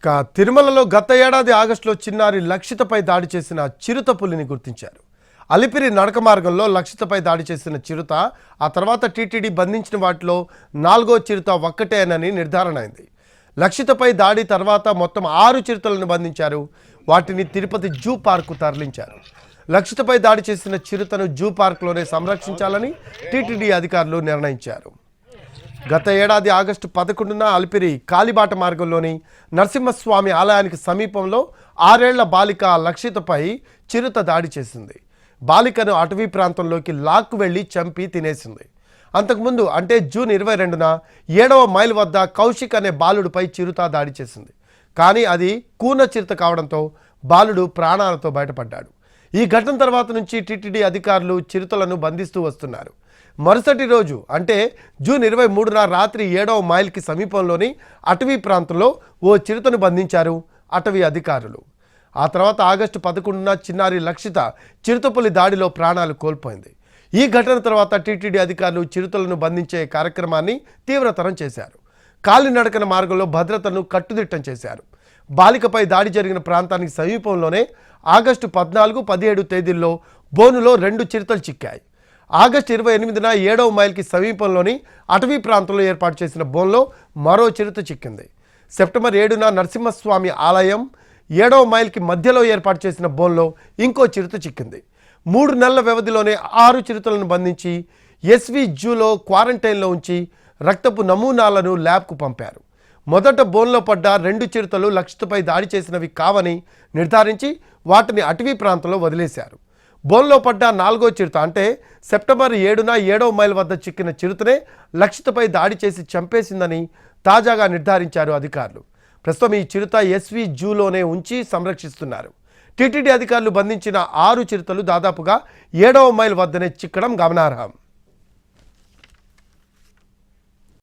ఇక తిరుమలలో గత ఏడాది ఆగస్టులో చిన్నారి లక్షితపై దాడి చేసిన చిరుత పులిని గుర్తించారు. అలిపిరి నడక మార్గంలో లక్షితపై దాడి చేసిన చిరుత ఆ తర్వాత టీటీడీ బంధించిన వాటిలో నాలుగో చిరుత ఒక్కటేనని నిర్ధారణ అయింది. లక్షితపై దాడి తర్వాత మొత్తం ఆరు చిరుతలను బంధించారు. వాటిని తిరుపతి జూ పార్కు తరలించారు. లక్షితపై దాడి చేసిన చిరుతను జూ పార్కులోనే సంరక్షించాలని టీటీడీ అధికారులు నిర్ణయించారు. గత ఏడాది ఆగస్టు పదకొండున అలిపిరి కాలిబాట మార్గంలోని నరసింహస్వామి ఆలయానికి సమీపంలో ఆరేళ్ళ బాలిక లక్షితపై చిరుత దాడి చేసింది. బాలికను అటవీ ప్రాంతంలోకి లాక్కు వెళ్ళి చంపి తినేసింది. అంతకుముందు అంటే జూన్ ఇరవై రెండున ఏడవ మైల్ వద్ద కౌశిక్ అనే బాలుడిపై చిరుత దాడి చేసింది. కానీ అది కూన చిరుత కావడంతో బాలుడు ప్రాణాలతో బయటపడ్డాడు. ఈ ఘటన తర్వాత నుంచి టీటీడీ అధికారులు చిరుతలను బంధిస్తూ వస్తున్నారు. మరుసటి రోజు అంటే జూన్ ఇరవై మూడున రాత్రి ఏడవ మైల్కి సమీపంలోని అటవీ ప్రాంతంలో ఓ చిరుతను బంధించారు అటవీ అధికారులు. ఆ తర్వాత ఆగస్టు పదకొండున చిన్నారి లక్షిత చిరుతపులి దాడిలో ప్రాణాలు కోల్పోయింది. ఈ ఘటన తర్వాత టీటీడీ అధికారులు చిరుతలను బంధించే కార్యక్రమాన్ని తీవ్రతరం చేశారు. కాలినడకన మార్గంలో భద్రతను కట్టుదిట్టం చేశారు. బాలికపై దాడి జరిగిన ప్రాంతానికి సమీపంలోనే ఆగస్టు పద్నాలుగు పదిహేడు తేదీల్లో బోనులో రెండు చిరుతలు చిక్కాయి. ఆగస్టు ఇరవై ఎనిమిదిన ఏడవ మైల్కి సమీపంలోని అటవీ ప్రాంతంలో ఏర్పాటు చేసిన బోన్లో మరో చిరుత చిక్కింది. సెప్టెంబర్ ఏడున నరసింహస్వామి ఆలయం ఏడవ మైల్కి మధ్యలో ఏర్పాటు చేసిన బోన్లో ఇంకో చిరుత చిక్కింది. మూడు నెలల వ్యవధిలోనే ఆరు చిరుతలను బంధించి ఎస్వి జూలో క్వారంటైన్లో ఉంచి రక్తపు నమూనాలను ల్యాబ్కు పంపారు. మొదట బోన్లో పడ్డ రెండు చిరుతలు లక్షితపై దాడి చేసినవి కావని నిర్ధారించి వాటిని అటవీ ప్రాంతంలో వదిలేశారు. బోన్లో పడ్డ నాలుగో చిరుత అంటే సెప్టెంబర్ ఏడున ఏడవ మైల్ వద్ద చిక్కిన చిరుతనే లక్షితపై దాడి చేసి చంపేసిందని తాజాగా నిర్ధారించారు అధికారులు. ప్రస్తుతం ఈ చిరుత ఎస్వి జూలోనే ఉంచి సంరక్షిస్తున్నారు. టీటీడీ అధికారులు బంధించిన ఆరు చిరుతలు దాదాపుగా ఏడవ మైల్ వద్దనే చిక్కడం గమనార్హం.